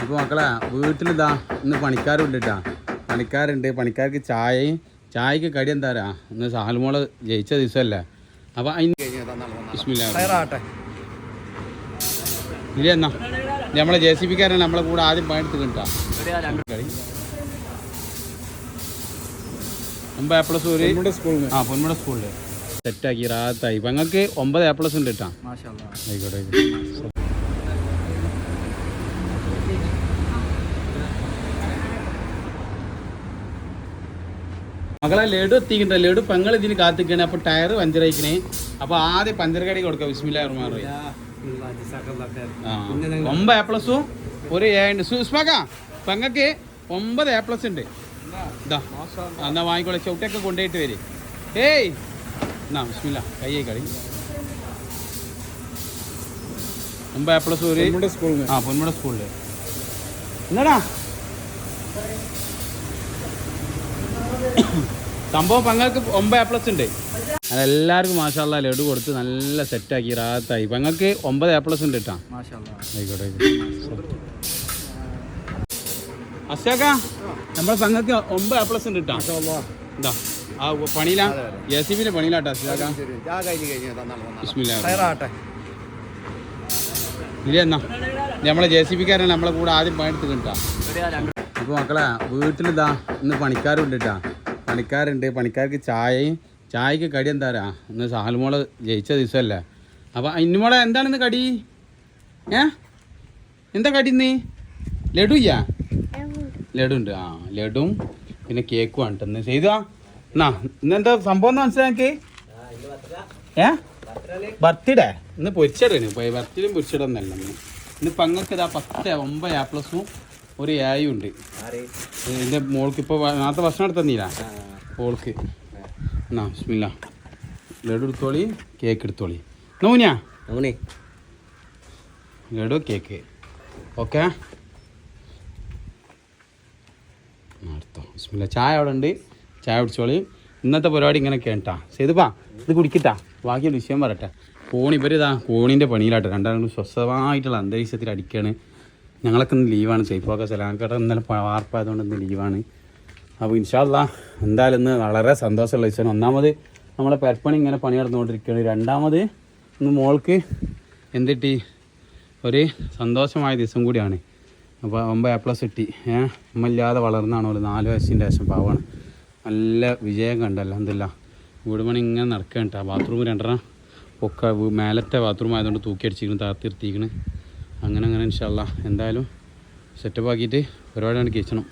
അപ്പോൾ മക്കളെ വീട്ടിലിതാ ഇന്ന് പണിക്കാരുണ്ട് കേട്ടാ പണിക്കാരുണ്ട്. പണിക്കാർക്ക് ചായയും ചായക്ക് കടി എന്താ ഇന്ന് സാൽമോൾ ജയിച്ച ദിവസമല്ലേ അപ്പോൾ അതിന് ഇല്ല എന്നാ? നമ്മളെ ജെ സി ബിക്കാരാണ് നമ്മളെ കൂടെ ആദ്യം പണിയെടുത്ത് കിട്ടാ ഒമ്പത് എ പ്ലസ് ഒരു സ്കൂളിൽ ആ പൊന്മുട സ്കൂളിൽ സെറ്റാക്കി റാത്തായി ഇപ്പം ഞങ്ങൾക്ക് ഒമ്പത് എ പ്ലസ് ഉണ്ട് കേട്ടാ ആയിക്കോട്ടെ. മകളെ ലഡു എത്തിക്കണ്ട ലഡു പെങ്ങൾ ഇതിന് കാത്തിക്കണേ അപ്പൊ ടയർ പഞ്ചറായിക്കണേ. അപ്പൊ ആദ്യം പഞ്ചർ കടി കൊടുക്കാം. ആ. ഒമ്പത് എ പ്ലസും ഒരു എ ഉണ്ട്. സുസ്മാക്ക പെങ്ങക്ക് ഒമ്പത് എ പ്ലസ് ഉണ്ട്. ഇതാ എന്നാ വാങ്ങിക്കോളെ. ചവിട്ടൊക്കെ കൊണ്ടുപോയിട്ട് വരെ. ഏയ് എന്നാ വിസ്മില്ല കയ്യേ കളി. ഒമ്പത് എ പ്ലസ് ഒരു ആ പൊന്മുട സ്കൂളിൽ എന്നാടാ? സംഭവം പങ്ങൾക്ക് ഒമ്പത് എ പ്ലസ് ഉണ്ട്. അതെല്ലാവർക്കും മാഷാല്ല ലഡു കൊടുത്ത് നല്ല സെറ്റാക്കി റാത്തായി പങ്ങൾക്ക് ഒമ്പത് എ പ്ലസ് ഉണ്ട് കേട്ടാ ആയിക്കോട്ടെ അശോക നമ്മളെ പങ്ങൾക്ക് ഒമ്പത് എ പ്ലസ് ഉണ്ട് കേട്ടാ ഇതാ ആ പണിയിലാ? എ സി ബിന്റെ പണിയിലാട്ടാ അശോക. ഇല്ല എന്നാ? നമ്മളെ ജെ സി ബിക്കാരാണ് നമ്മളെ കൂടെ ആദ്യം പണിയെടുത്ത് കിട്ടാ അപ്പോൾ മക്കളെ വീട്ടിലിതാ ഇന്ന് പണിക്കാരുണ്ട് കേട്ടാ പണിക്കാരുണ്ട്. പണിക്കാർക്ക് ചായയും ചായക്ക് കടി എന്താ പറയാ? ഇന്ന് സാൽമോൾ ജയിച്ച ദിവസമല്ലേ അപ്പോൾ ഇന്നുമോളെ എന്താണ് ഇന്ന് കടി? ഏ? എന്താ കടി ഇന്ന്? ലഡു ലഡു ഉണ്ട്. ആ ലഡും പിന്നെ കേക്കും ആണ് ഇന്ന്. ചെയ്താ എന്നാ ഇന്നെന്താ സംഭവം എന്ന് മനസ്സിലാക്കി ഏ? ബർത്ത്ഡേ. ഇന്ന് പൊരിച്ചിടന് ബർത്ത്ഡേയും പൊരിച്ചിടന്നല്ല ഇന്ന്. ഇന്ന് പങ്ങൾക്ക് ഇതാ പത്ത് ഒമ്പത് ആ പ്ലസും ഒരു ഏയും ഉണ്ട്. എന്റെ മോൾക്ക് ഇപ്പോൾ നാളത്തെ ഭക്ഷണം എടുത്തന്നീല മോൾക്ക്. എന്നാ ബിസ്മില്ല. ലഡു എടുത്തോളി കേക്ക് എടുത്തോളി. നൂനിയാ അങ്ങനെ ലഡു കേക്ക് ഓക്കെ. ബിസ്മില്ല ചായ അവിടെ ഉണ്ട്. ചായ കുടിച്ചോളി. ഇന്നത്തെ പരിപാടി ഇങ്ങനെ കേട്ടാ. ചെയ്തുപ്പാ ഇത് കുടിക്കട്ടാ. ബാക്കിയുള്ള വിഷയം പറയട്ടെ. കോണി ഇവരിതാ കോണിന്റെ പണിയിലാട്ടെ. രണ്ടാളും സ്വസ്ഥമായിട്ടുള്ള അന്തരീക്ഷത്തിൽ അടിക്കാണ്. ഞങ്ങളൊക്കെ ഇന്ന് ലീവാണ് സൈഫൊക്കെ സലാംക്കട ഇന്നലെ വാർപ്പായതുകൊണ്ട് ഇന്ന് ലീവാണ് അപ്പോൾ ഇൻഷാല്ല എന്തായാലും ഇന്ന് വളരെ സന്തോഷമുള്ള ദിവസമാണ്. ഒന്നാമത് നമ്മളെ പെരപ്പണി ഇങ്ങനെ പണി നടന്നുകൊണ്ടിരിക്കുകയാണ്. രണ്ടാമത് ഇന്ന് മോൾക്ക് എന്തിട്ടി? ഒരു സന്തോഷമായ ദിവസം കൂടിയാണ്. അപ്പോൾ ഒമ്പത് എ പ്ലസ് കിട്ടി. ഏഹ് അമ്മയില്ലാതെ വളർന്നാണ് ഒരു നാല് വയസ്സിന്റെ ശേഷം പാവാണ്. നല്ല വിജയം കണ്ടല്ലോ എന്തില്ല വീട് പണി ഇങ്ങനെ നടക്കുക കേട്ടോ. ബാത്റൂം രണ്ടെണ്ണം ഒക്കെ മേലത്തെ ബാത്റൂം ആയതുകൊണ്ട് തൂക്കി അടിച്ചിരിക്കുന്നു താത്തിർത്തിക്കണ് അങ്ങനെ അങ്ങനെ ഇൻഷാല്ല എന്തായാലും സെറ്റപ്പ് ആക്കിയിട്ട് പരിപാടിയാണ് കഴിച്ചണം